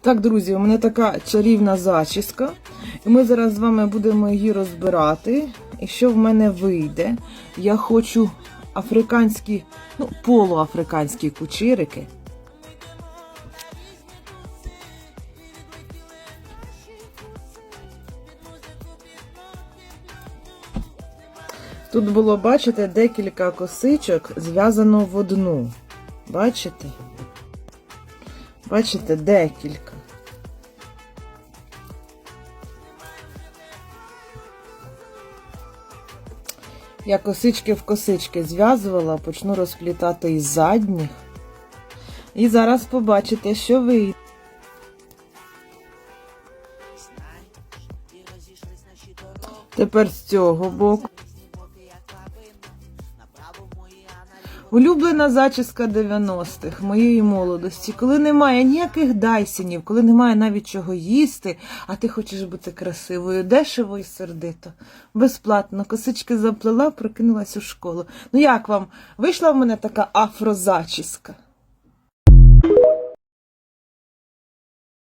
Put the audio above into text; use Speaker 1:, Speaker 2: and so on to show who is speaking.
Speaker 1: Так, друзі, у мене така чарівна зачіска. І ми зараз з вами будемо її розбирати. І що в мене вийде? Я хочу африканські, ну, полуафриканські кучерики. Тут було, бачите, декілька косичок зв'язано в одну. Бачите? Бачите, декілька. Я косички в косички зв'язувала, почну розплітати із задніх. І зараз побачите, що вийде. Тепер з цього боку. Улюблена зачіска 90-х, моєї молодості, коли немає ніяких дайсінів, коли немає навіть чого їсти, а ти хочеш бути красивою, дешево і сердито, безплатно, косички заплела, прокинулась у школу. Ну як вам? Вийшла в мене така афрозачіска?